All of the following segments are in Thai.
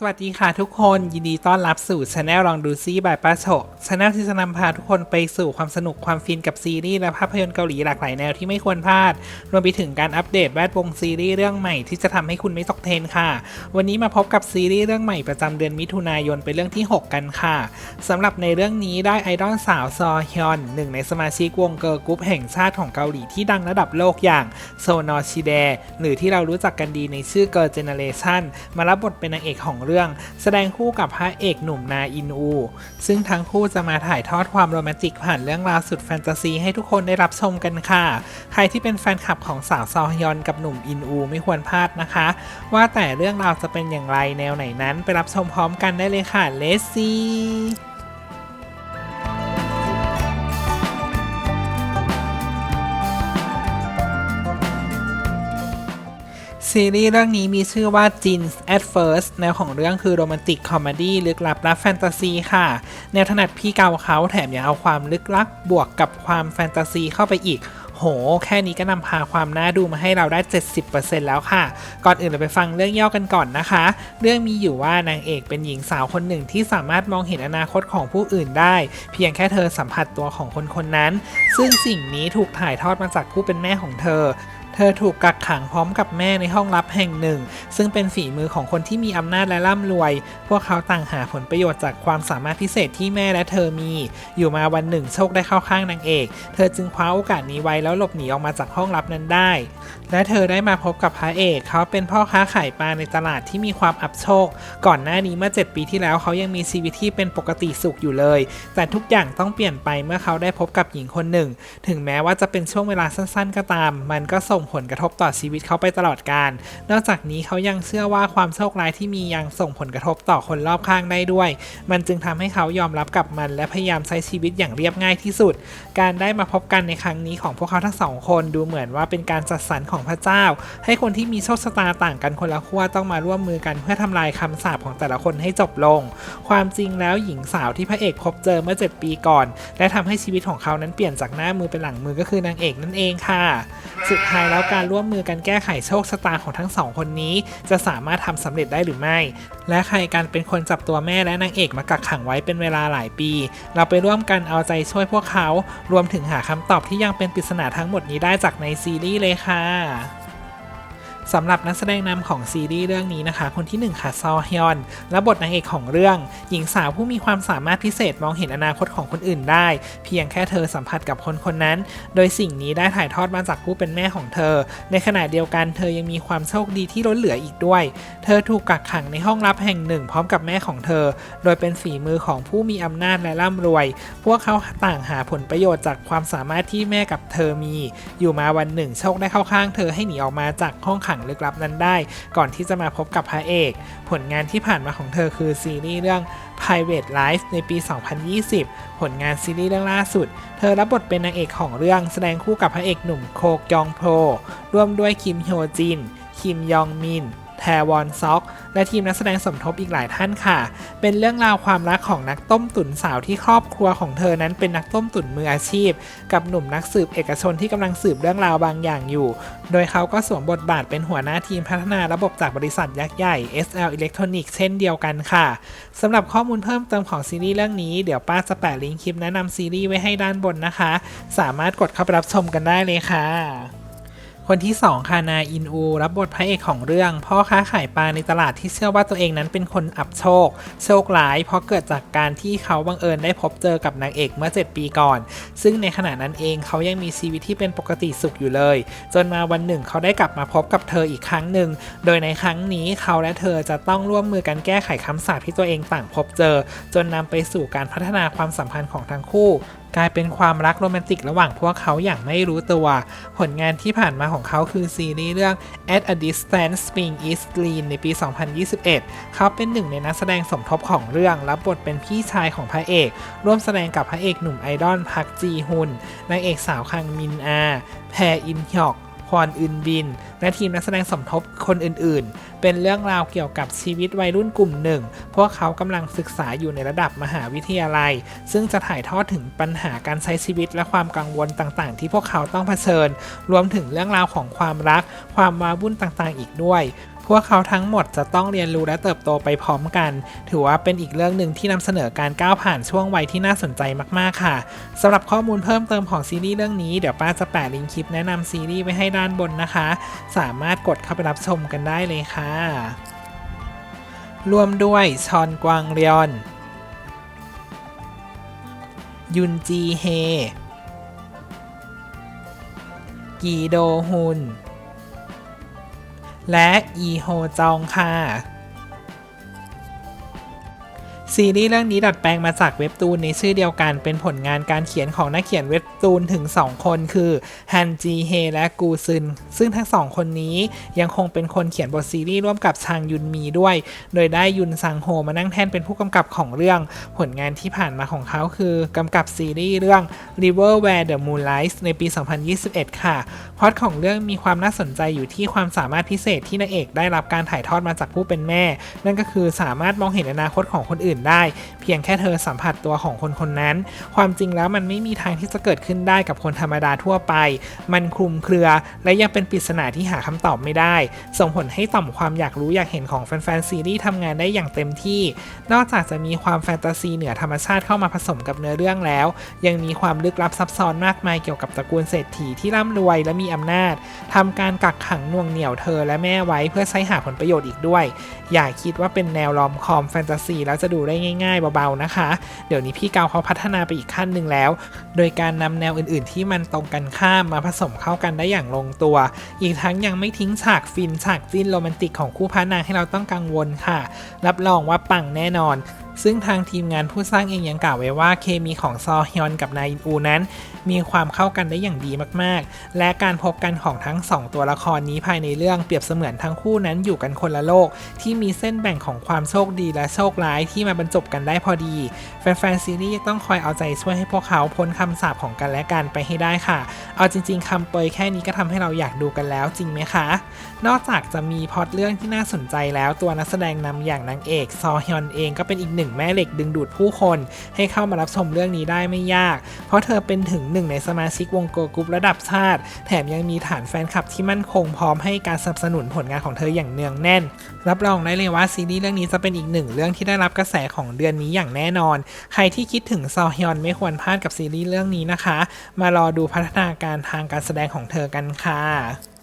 สวัสดีค่ะทุกคนยินดีต้อนรับสู่ช anel ลองดูซีบายป้าโฉช anel ที่จะนำพาทุกคนไปสู่ความสนุกความฟินกับซีรีส์และภาพยนตร์เกาหลีหลากหลายแนวที่ไม่ควรพลาด รวมไปถึงการอัปเดตแวดวงซีรีส์เรื่องใหม่ที่จะทำให้คุณไม่ตกเทรนค่ะ วันนี้มาพบกับซีรีส์เรื่องใหม่ประจำเดือนมิถุนายนเป็นเรื่องที่ 6 กันค่ะสำหรับในเรื่องนี้ได้ไอดอลสาวซอฮยอนหนึ่งในสมาชิกวงเกิร์ลกรุ๊ปแห่งชาติของเกาหลีที่ดังระดับโลกอย่างโซนอชิเดหรือที่เรารู้จักกันดีในชื่อ Girl Generation มารับบทเป็นนางเอกของเรื่อง แสดงคู่กับพระเอกหนุ่มนาอินอู ซึ่งทั้งคู่จะมาถ่ายทอดความโรแมนติกผ่านเรื่องราวสุดแฟนตาซีให้ทุกคนได้รับชมกันค่ะ ใครที่เป็นแฟนคลับของสาวซอฮยอนกับหนุ่มอินอูไม่ควรพลาดนะคะ ว่าแต่เรื่องราวจะเป็นอย่างไรแนวไหนนั้น ไปรับชมพร้อมกันได้เลยค่ะเลสซี่ ซีรีส์เรื่องนี้มีชื่อว่า Jeans at First แนวของเรื่องคือโรแมนติกคอมเมดี้ลึกลับและแฟนตาซีค่ะ แนวถนัดพี่เกาเขาแถมยังเอาความลึกลับบวกกับความแฟนตาซีเข้าไปอีก โห แค่นี้ก็นำพาความน่าดูมาให้เราได้ 70%แล้วค่ะ ก่อนอื่นเราไปฟังเรื่องย่อกันก่อนนะคะ เรื่องมีอยู่ว่านางเอกเป็นหญิงสาวคนหนึ่งที่สามารถมองเห็นอนาคตของผู้อื่นได้ เพียงแค่เธอสัมผัสตัวของคนคนนั้น ซึ่งสิ่งนี้ถูกถ่ายทอดมาจากผู้เป็นแม่ของเธอ ธอถูกกักขังพร้อมกับแม่ในห้องลับแห่งหนึ่ง ซึ่งเป็นฝีมือของคนที่มีอำนาจและร่ำรวย พวกเขาต่างหาผลประโยชน์จากความสามารถพิเศษที่แม่และเธอมี อยู่มาวันหนึ่งโชคได้เข้าข้างนางเอก เธอจึงคว้าโอกาสนี้ไว้แล้วหลบหนีออกมาจากห้องลับนั้นได้ และเธอได้มาพบกับพระเอก เขาเป็นพ่อค้าขายปลาในตลาดที่มีความอับโชค ก่อนหน้านี้เมื่อ 7 ปีที่แล้วเขายังมีชีวิตที่เป็นปกติสุขอยู่เลย แต่ทุกอย่างต้องเปลี่ยนไปเมื่อเขาได้พบกับหญิงคนหนึ่ง ถึงแม้ว่าจะเป็นช่วงเวลาสั้น ๆ ก็ตาม มันก็ส่งผลกระทบต่อชีวิตเขาไปตลอดกาลนอกจากนี้เขายังเชื่อว่าความโชคร้ายที่มียังส่งผลกระทบต่อคนรอบข้างได้ด้วย มันจึงทำให้เขายอมรับกับมันและพยายามใช้ชีวิตอย่างเรียบง่ายที่สุด การได้มาพบกันในครั้งนี้ของพวกเขาทั้งสองคนดูเหมือนว่าเป็นการจัดสรรของพระเจ้า ให้คนที่มีโชคชะตาต่างกันคนละขั้วต้องมาร่วมมือกันเพื่อทำลายคำสาปของแต่ละคนให้จบลง ความจริงแล้วหญิงสาวที่พระเอกพบเจอเมื่อ 7 ปีก่อน และทำให้ชีวิตของเขานั้นเปลี่ยนจากหน้ามือเป็นหลังมือก็คือนางเอกนั่นเองค่ะ สุดท้ายแล้วการร่วมมือกันแก้ไขโชคชะตาของทั้งสองคนนี้ จะสามารถทำสำเร็จได้หรือไม่ และใครกันเป็นคนจับตัวแม่และนางเอกมากักขังไว้เป็นเวลาหลายปี เราไปร่วมกันเอาใจช่วยพวกเขา รวมถึงหาคำตอบที่ยังเป็นปริศนาทั้งหมดนี้ได้จากในซีรีส์เลยค่ะ สำหรับนักแสดงนำของซีรีส์เรื่องนี้นะคะ คนที่1ค่ะซอฮยอน และบทนางเอกของเรื่อง หญิงสาวผู้มีความสามารถพิเศษมองเห็นอนาคตของคนอื่นได้ เพียงแค่เธอสัมผัสกับคนคนนั้น โดยสิ่งนี้ได้ถ่ายทอดมาจากผู้เป็นแม่ของเธอ ในขณะเดียวกันเธอยังมีความโชคดีที่ล้นเหลืออีกด้วย เธอถูกกักขังในห้องลับแห่งหนึ่ง พร้อมกับแม่ของเธอ โดยเป็นฝีมือของผู้มีอำนาจและร่ำรวย พวกเขาต่างหาผลประโยชน์จากความสามารถที่แม่กับเธอมี อยู่มาวันหนึ่งโชคได้เข้าข้างเธอให้หนีออกมาจากห้องขังลึกลับนั้นได้ ก่อนที่จะมาพบกับพระเอก ผลงานที่ผ่านมาของเธอคือซีรีส์เรื่อง Private Life ในปี 2020 ผลงานซีรีส์เรื่องล่าสุด เธอรับบทเป็นนางเอกของเรื่องแสดงคู่กับพระเอกหนุ่มโคกยองโพร่วมด้วยคิมโฮจิน คิมยองมิน แทวอนซอก และทีมนักแสดงสมทบอีกหลายท่านค่ะ เป็นเรื่องราวความรักของนักต้มตุ๋นสาวที่ครอบครัวของเธอนั้นเป็นนักต้มตุ๋นมืออาชีพ กับหนุ่มนักสืบเอกชนที่กำลังสืบเรื่องราวบางอย่างอยู่ โดยเขาก็สวมบทบาทเป็นหัวหน้าทีมพัฒนาระบบจากบริษัทยักษ์ใหญ่ SL Electronics เช่นเดียวกันค่ะสำหรับข้อมูลเพิ่มเติมของซีรีส์เรื่องนี้เดี๋ยวป้าจะแปะลิงก์คลิปแนะนำซีรีส์ไว้ให้ด้านบนนะคะ สามารถกดเข้าไปรับชมกันได้เลยค่ะ คนที่ 2 ค่ะนาอินอู รับบทพระเอกของเรื่อง พ่อค้าขายปลาในตลาดที่เชื่อว่าตัวเองนั้นเป็นคนอับโชค โชคร้าย เพราะเกิดจากการที่เขาบังเอิญได้พบเจอกับนางเอกเมื่อ 7 ปีก่อน ซึ่งในขณะนั้นเองเขายังมีชีวิตที่เป็นปกติสุขอยู่เลย จนมาวันหนึ่งเขาได้กลับมาพบกับเธออีกครั้งหนึ่ง โดยในครั้งนี้เขาและเธอจะต้องร่วมมือกันแก้ไขคำสาปที่ตัวเองต่างพบเจอ จนนำไปสู่การพัฒนาความสัมพันธ์ของทั้งคู่ กลายเป็นความรักโรแมนติกระหว่างพวกเขาอย่างไม่รู้ตัว ผลงานที่ผ่านมาของเขาคือซีรีส์เรื่อง At a Distance Spring is Green ในปี 2021 เขาเป็นหนึ่งในนักแสดงสมทบของเรื่อง รับบทเป็นพี่ชายของพระเอก ร่วมแสดงกับพระเอกหนุ่มไอดอลพักจีฮุนนางเอกสาวคังมินอา แพอินฮยอก ฮอนอึนบิน และทีมนักแสดงสมทบคนอื่นๆ เป็นเรื่องราวเกี่ยวกับชีวิตวัยรุ่นกลุ่มหนึ่ง พวกเขากำลังศึกษาอยู่ในระดับมหาวิทยาลัย ซึ่งจะถ่ายทอดถึงปัญหาการใช้ชีวิตและความกังวลต่างๆ ที่พวกเขาต้องเผชิญ รวมถึงเรื่องราวของความรัก ความมาวุ่นต่างๆ อีกด้วย พวกเขาทั้งหมดจะต้องเรียนรู้และเติบโตไปพร้อมกัน ถือว่าเป็นอีกเรื่องหนึ่งที่นำเสนอการก้าวผ่านช่วงวัยที่น่าสนใจมากๆค่ะสำหรับข้อมูลเพิ่มเติมของซีรีส์เรื่องนี้เดี๋ยวป้าจะแปะลิงก์คลิปแนะนำซีรีส์ไว้ให้ด้านบนนะคะ สามารถกดเข้าไปรับชมกันได้เลยค่ะร่วมด้วยชอนกวางเรียน ยุนจีเฮ กีโดฮุน และอีโฮจองค่ะ ซีรีส์เรื่องนี้ดัดแปลงมาจากเว็บตูนในชื่อเดียวกัน เป็นผลงานการเขียนของนักเขียนเว็บตูนถึง 2 คนคือฮันจีเฮและกูซึน ซึ่งทั้งสองคนนี้ยังคงเป็นคนเขียนบทซีรีส์ร่วมกับชางยุนมีด้วย โดยได้ยุนซังโฮมานั่งแท่นเป็นผู้กำกับของเรื่อง ผลงานที่ผ่านมาของเขาคือกำกับซีรีส์เรื่อง River Where the Moon Lies ในปี 2021 ค่ะพอตของเรื่องมีความน่าสนใจอยู่ที่ความสามารถพิเศษที่นางเอกได้รับการถ่ายทอดมาจากผู้เป็นแม่ นั่นก็คือสามารถมองเห็นอนาคตของคนอื่นได้ เพียงแค่เธอสัมผัสตัวของคนคนนั้น ความจริงแล้วมันไม่มีทางที่จะเกิดขึ้นได้กับคนธรรมดาทั่วไป มันคลุมเครือ และยังเป็นปริศนาที่หาคำตอบไม่ได้ ส่งผลให้ต่อมความอยากรู้อยากเห็นของแฟนๆซีรีส์ทำงานได้อย่างเต็มที่ นอกจากจะมีความแฟนตาซีเหนือธรรมชาติเข้ามาผสมกับเนื้อเรื่องแล้ว ยังมีความลึกลับซับซ้อนมากมายเกี่ยวกับตระกูลเศรษฐีที่ร่ำรวยและมีอำนาจทำการกักขังน่วงเหนี่ยวเธอและแม่ไว้เพื่อใช้หาผลประโยชน์อีกด้วย อย่าคิดว่าเป็นแนวลอมคอมแฟนตาซีแล้วจะดูได้ง่ายๆเบาๆนะคะ เดี๋ยวนี้พี่เกาเขาพัฒนาไปอีกขั้นหนึ่งแล้ว โดยการนำแนวอื่นๆ ที่มันตรงกันข้ามมาผสมเข้ากันได้อย่างลงตัว อีกทั้งยังไม่ทิ้งฉากฟินฉากจิ้นโรแมนติกของคู่พระนางให้เราต้องกังวลค่ะ รับรองว่าปังแน่นอน ซึ่งทางทีมงานผู้สร้างเองยังกล่าวไว้ว่าเคมีของซอฮยอนกับนายอินอูนั้น มีความเข้ากันได้อย่างดีมากๆ และการพบกันของทั้งสองตัวละครนี้ภายในเรื่องเปรียบเสมือนทั้งคู่นั้นอยู่กันคนละโลก ที่มีเส้นแบ่งของความโชคดีและโชคร้ายที่มาบรรจบกันได้พอดี แฟนๆซีรีส์ต้องคอยเอาใจช่วยให้พวกเขาพ้นคำสาปของกันและกันไปให้ได้ค่ะ เอาจริง ๆคำเปยแค่นี้ก็ทำให้เราอยากดูกันแล้วจริงไหมคะ นอกจากจะมีพอตเรื่องที่น่าสนใจแล้วตัวนักแสดงนำอย่างนางเอกซอฮยอนเองก็เป็นอีกหนึ่งแม่เหล็กดึงดูดผู้คนให้เข้ามารับชมเรื่องนี้ได้ไม่ยาก เพราะเธอเป็นถึงหนึ่งในสมาชิกวงโกลกรุ๊ประดับชาติ แถมยังมีฐานแฟนคลับที่มั่นคงพร้อมให้การสนับสนุนผลงานของเธออย่างเนืองแน่น รับรองได้เลยว่าซีรีส์เรื่องนี้จะเป็นอีกหนึ่งเรื่องที่ได้รับกระแสของเดือนนี้อย่างแน่นอน ใครที่คิดถึงซอฮยอนไม่ควรพลาดกับซีรีส์เรื่องนี้นะคะ มารอดูพัฒนาการทางการแสดงของเธอกันค่ะ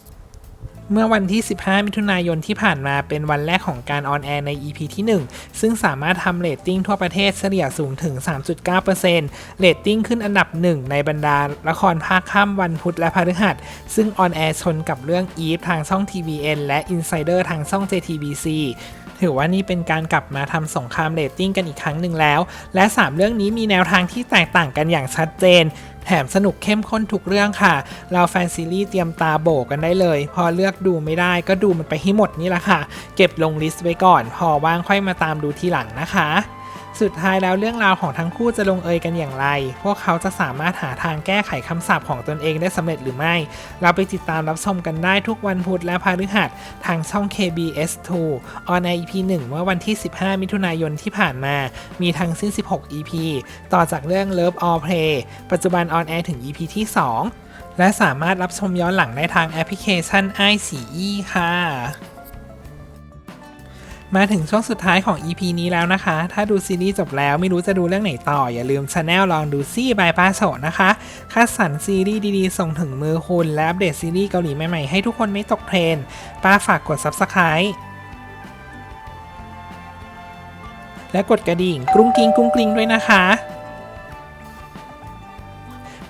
เมื่อวันที่ 15 มิถุนายนที่ผ่านมาเป็นวันแรกของการออนแอร์ใน EP ที่ 1 ซึ่งสามารถทำเรตติ้งทั่วประเทศเฉลี่ยสูงถึง 3.9%เรตติ้งขึ้นอันดับหนึ่งในบรรดาละครภาคค่ำวันพุธและพฤหัส ซึ่งออนแอร์ชนกับเรื่อง e ีฟทางช่อง TVN และ Insider ทางช่อง JTBC ถือว่านี่เป็นการกลับมาทำสงครามเรตติ้งกันอีกครั้งหนึ่งแล้ว และ 3 เรื่องนี้มีแนวทางที่แตกต่างกันอย่างชัดเจน แถมสนุกเข้มข้นทุกเรื่องค่ะ เราแฟนซีรีส์เตรียมตาโบกันได้เลย พอเลือกดูไม่ได้ก็ดูมันไปให้หมดนี่แหละค่ะ เก็บลงลิสต์ไว้ก่อน พอว่างค่อยมาตามดูทีหลังนะคะ สุดท้ายแล้วเรื่องราวของทั้งคู่จะลงเอยกันอย่างไร พวกเขาจะสามารถหาทางแก้ไขคำสาปของตนเองได้สำเร็จหรือไม่ เราไปติดตามรับชมกันได้ทุกวันพุธและพฤหัสทางช่อง KBS2 ออนใน EP 1 เมื่อวันที่ 15 มิถุนายนที่ผ่านมา มีทั้งสิ้น 16 EP ต่อจากเรื่อง Love All Play ปัจจุบันออนแอร์ถึง EP ที่ 2 และสามารถรับชมย้อนหลังได้ทางแอปพลิเคชัน i 4 e ค่ะ มาถึงช่วงสุดท้ายของ EP นี้แล้วนะคะ ถ้าดูซีรีส์จบแล้วไม่รู้จะดูเรื่องไหนต่อ อย่าลืมช anel ลองดูซี่บายป้าโฉนะคะ คัดสรรซีรีส์ดีๆ ส่งถึงมือคุณและอัปเดตซีรีส์เกาหลีใหม่ๆ ให้ทุกคนไม่ตกเทรนด์ป้าฝากกด Subscribe และกดกระดิ่งกรุ้งกริงกรุ้งกริงด้วยนะคะ